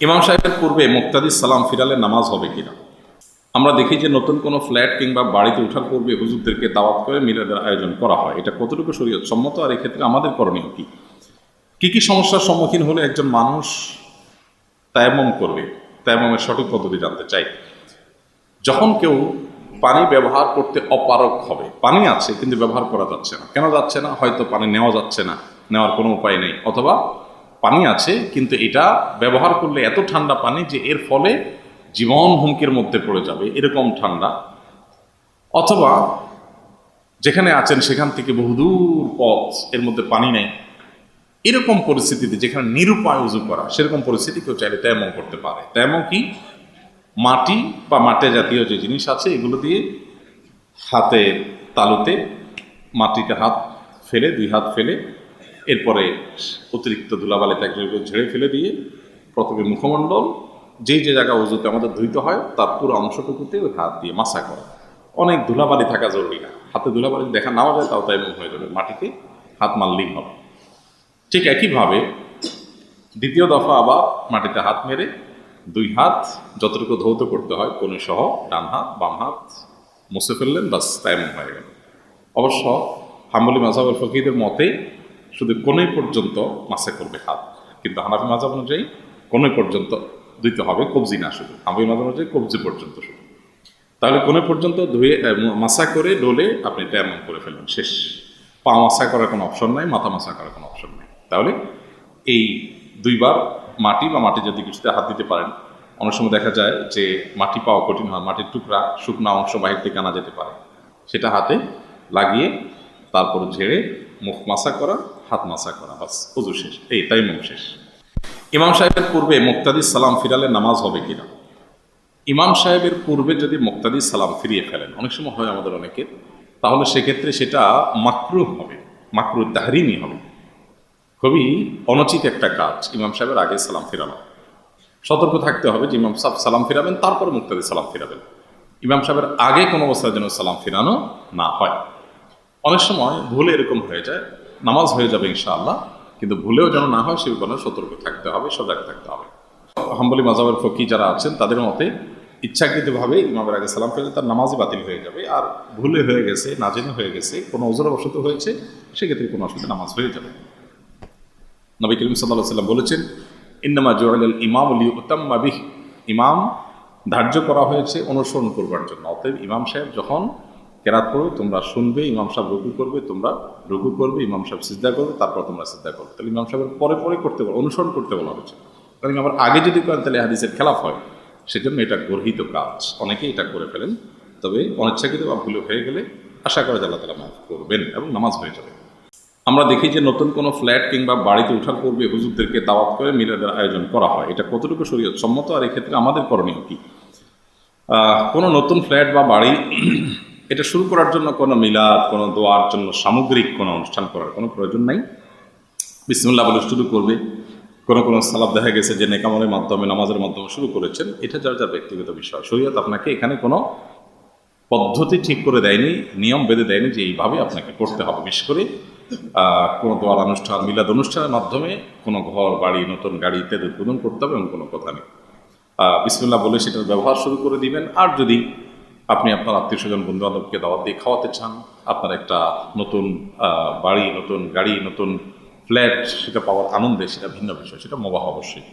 ইমাম সাহেবের পূর্বে মুক্তাদি সালাম ফিরালে নামাজ হবে কিনা? আমরা দেখি যে নতুন কোনো ফ্ল্যাট কিংবা বাড়িতে ওঠার পূর্বে হুজুরদেরকে দাওয়াত করে মিলাদের আয়োজন করা হয়। এটা কতটুকু শরীয়ত? সম্মত? আর এক্ষেত্রে আমাদের করণীয় কি? কী কি সমস্যার সম্মুখীন হলে একজন মানুষ তায়াম্মম করবে? তায়াম্মমের সঠিক পদ্ধতি জানতে চাই। যখন কেউ পানি ব্যবহার করতে অপারক হবে, পানি আছে কিন্তু ব্যবহার করা যাচ্ছে না। কেন যাচ্ছে না? হয়তো পানি নেওয়া যাচ্ছে না। নেওয়ার কোনো উপায় নেই। অথবা পানি আছে, কিন্তু এটা ব্যবহার করলে এত ঠান্ডা পানি যে এর ফলে জীবন হুমকির মধ্যে পড়ে যাবে, এরকম ঠান্ডা। অথবা যেখানে আছেন সেখান থেকে বহুদূর পথ, এর মধ্যে পানি নেই। এরকম পরিস্থিতিতে যেখানে নিরুপায় উজু করা, সেরকম পরিস্থিতি কেউ চাইলে তেমন করতে পারে। তেমন কি? মাটি বা মাটে জাতীয় যে জিনিস আছে, এগুলো দিয়ে হাতের তালুতে মাটিতে হাত ফেলে, দুই হাত ফেলে এরপরে অতিরিক্ত ধুলাবালি তাকে ঝেড়ে ফেলে দিয়ে প্রথমে মুখমণ্ডল, যে যে জায়গা উজুতে আমাদের ধুইতে হয়, তার পুরো অংশটুকুতে হাত দিয়ে মাসা করা। অনেক ধুলাবালি থাকা জরুরি না। হাতে ধুলাবালি দেখা নাও যায়, তাও তাই হয়ে যাবে। মাটিতে হাত মারলেই হবে। ঠিক একইভাবে দ্বিতীয় দফা আবার মাটিতে হাত মেরে দুই হাত যতটুকু ধৌত করতে হয় কোন সহ ডান হাত, বাম হাত মুছে ফেললেন বাস তাইমন হয়ে গেল। অবশ্য হাম্বলি মাঝাবের ফকিদের মতে শুধু কোনই পর্যন্ত মাসে করবে হাত। কিন্তু হানাফি মাঝাব অনুযায়ী কোনই পর্যন্ত দিতে হবে, কবজি না শুধু। হাম্বলি মাঝাব অনুযায়ী কবজি পর্যন্ত শুধু। তাহলে কোনে পর্যন্ত ধুয়ে মাসা করে ডোলে আপনি তেমন করে ফেলবেন শেষ। পা মাসা করার কোনো অপশন নাই, মাথা মাসা করার কোনো অপশন নেই। তাহলে এই দুইবার মাটি বা মাটি যদি কিছুতে হাত দিতে পারেন। অনেক সময় দেখা যায় যে মাটি পাওয়া কঠিন হয়, মাটির টুকরা, শুকনো অংশ বাহির থেকে আনা যেতে পারে। সেটা হাতে লাগিয়ে তারপর ঝেড়ে মুখ মাসা করা হাত মাসা করা, বাস উজু শেষ, এই তাই মুখ শেষ। ইমাম সাহেবের পূর্বে মুক্তাদি সালাম ফিরালে নামাজ হবে কিনা? ইমাম সাহেবের পূর্বে যদি মুক্তাদি সালাম ফিরিয়ে ফেলেন, অনেক সময় হয় আমাদের অনেকের, তাহলে সেক্ষেত্রে সেটা মাকরু হবে মাকরু তাহরিমি হবে। খুবই অনুচিত একটা কাজ ইমাম সাহেবের আগে সালাম ফিরানো। সতর্ক থাকতে হবে যে ইমাম সাহেব সালাম ফিরাবেন, তারপর মুক্তাদি সালাম ফিরাবেন। ইমাম সাহেবের আগে কোনো অবস্থায় যেন সালাম ফিরানো না হয়। অনেক সময় ভুলে এরকম হয়ে যায় নামাজ হয়ে যাবে ইনশাআল্লাহ, কিন্তু ভুলেও যেন না হয় সে ব্যাপারে সতর্ক থাকতে হবে, সজাগ থাকতে হবে। হাম্বলি মাজাবের ফকি যারা আছেন, তাদের মতে ইচ্ছাকৃতভাবে ইমামের আগে সালাম ফেলে তার নামাজই বাতিল হয়ে যাবে, আর ভুলে হয়ে গেছে না জেনে হয়ে গেছে, কোনো অজরবশত হয়েছে, সেক্ষেত্রে কোনো অসুবিধা নামাজ হয়ে যাবে। নবী করিম সাল্লাহ সাল্লাম বলেছেন, ইন্নামা জোয়াল ইমাম আলী উত্তাম্মা বিহ। ইমাম ধার্য করা হয়েছে অনুসরণ করবার জন্য, অতএব ইমাম সাহেব যখন কেরাত করবে তোমরা শুনবে, ইমাম সাহেব রুকু করবে, তোমরা রুকু করবে, ইমাম সাহেব সিদ্ধা করবে, তারপর তোমরা সিদ্ধা করবে তাহলে ইমাম সাহেবের পরে পরে করতে বলো, অনুসরণ করতে বলা হয়েছে কারণ আমার আগে যদি করেন, তাহলে হাদিসের খেলাফ হয়। সেজন্য এটা গর্হিত কাজ। অনেকেই এটা করে ফেলেন। তবে অনিচ্ছাকৃত বা ভুলে হয়ে গেলে আশা করা আল্লাহ তালা মাফ করবেন এবং নামাজ হয়ে যাবে। আমরা দেখি যে নতুন কোনো ফ্ল্যাট কিংবা বাড়িতে ওঠার পূর্বে হুজুরদেরকে দাওয়াত করে মিলাদের আয়োজন করা হয়। এটা কতটুকু শরীয়ত? সম্মত আর এক্ষেত্রে আমাদের করণীয় কি? কোনো নতুন ফ্ল্যাট বা বাড়ি এটা শুরু করার জন্য কোনো মিলাদ, কোনো দোয়ার জন্য সামগ্রিক কোনো অনুষ্ঠান করার কোনো প্রয়োজন নাই। বিসমুল্লাহ বলে শুরু করবে। কোনো কোনো সালাব দেখা গেছে যে নেকামলের মাধ্যমে, নামাজের মাধ্যমে শুরু করেছেন। এটা যার যার ব্যক্তিগত বিষয়। শরীয়ত আপনাকে এখানে কোনো পদ্ধতি ঠিক করে দেয়নি, নিয়ম বেঁধে দেয়নি যে এইভাবে আপনাকে করতে হবে। বিশেষ করে কোনো দোয়ার অনুষ্ঠান, মিলাদ অনুষ্ঠানের মাধ্যমে কোনো ঘর, বাড়ি, নতুন গাড়ি ইত্যাদি উদ্বোধন করতে হবে এমন কোনো কথা নেই। বিসমিল্লাহ বলে সেটার ব্যবহার শুরু করে দিবেন। আর যদি আপনি আপনার আত্মীয় স্বজন বন্ধু বান্ধবকে দাওয়াত দিয়ে খাওয়াতে চান, আপনার একটা নতুন বাড়ি, নতুন গাড়ি, নতুন ফ্ল্যাট, সেটা পাওয়ার আনন্দে সেটা ভিন্ন বিষয়, সেটা মোবাহ অবশ্যই।